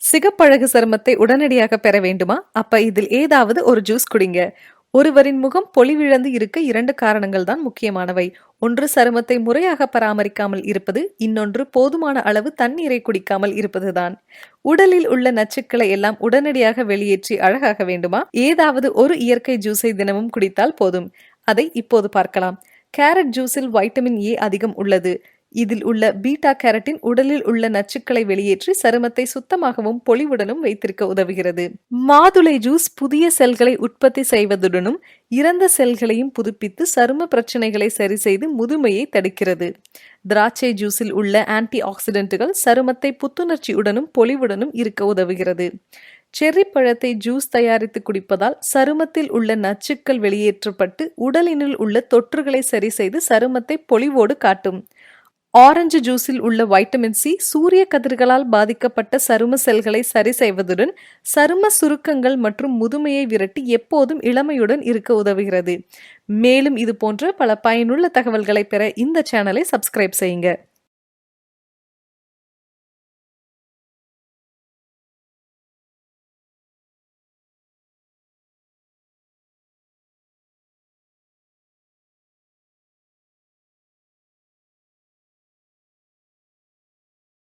சிகப்பழகு சருமத்தை உடனடியாக பெற வேண்டுமா? அப்ப இதில் ஏதாவது ஒரு ஜூஸ் குடிங்க. ஒருவரின் முகம் பொலிவிழந்து இருக்க இரண்டு காரணங்கள் தான் முக்கியமானவை. ஒன்று சருமத்தை முறையாக பராமரிக்காமல் இருப்பது. இன்னொன்று போதுமான அளவு தண்ணீரை குடிக்காமல் இருப்பதுதான். உடலில் உள்ள நச்சுக்களை எல்லாம் உடனடியாக வெளியேற்றி அழகாக வேண்டுமா? ஏதாவது ஒரு இயற்கை ஜூஸை தினமும் குடித்தால் போதும். அதை இப்போது பார்க்கலாம். கேரட் ஜூஸில் வைட்டமின் ஏ அதிகம் உள்ளது. இதில் உள்ள பீட்டா கேரட்டின் உடலில் உள்ள நச்சுக்களை வெளியேற்றி சருமத்தை சுத்தமாகவும் பொலிவுடனும் வைத்திருக்க உதவுகிறது. மாதுளை ஜூஸ் புதிய செல்களை உற்பத்தி செய்வதுடனும் இறந்த செல்களையும் புதுப்பித்து சரும பிரச்சனைகளை சரி செய்து முதுமையை தடுக்கிறது. திராட்சை ஜூஸில் உள்ள ஆன்டி ஆக்சிடென்ட்டுகள் சருமத்தை புத்துணர்ச்சியுடனும் பொலிவுடனும் இருக்க உதவுகிறது. செர்ரி பழத்தை ஜூஸ் தயாரித்து குடிப்பதால் சருமத்தில் உள்ள நச்சுக்கள் வெளியேற்றப்பட்டு உடலினுள் உள்ள தொற்றுகளை சரி செய்து சருமத்தை பொலிவோடு காட்டும். ஆரஞ்சு ஜூஸில் உள்ள வைட்டமின் சி சூரிய கதிர்களால் பாதிக்கப்பட்ட சரும செல்களை சரி செய்வதுடன் சரும சுருக்கங்கள் மற்றும் முதுமையை விரட்டி எப்போதும் இளமையுடன் இருக்க உதவுகிறது. மேலும் இது போன்ற பல பயனுள்ள தகவல்களை பெற இந்த சேனலை சப்ஸ்கிரைப் செய்யுங்க.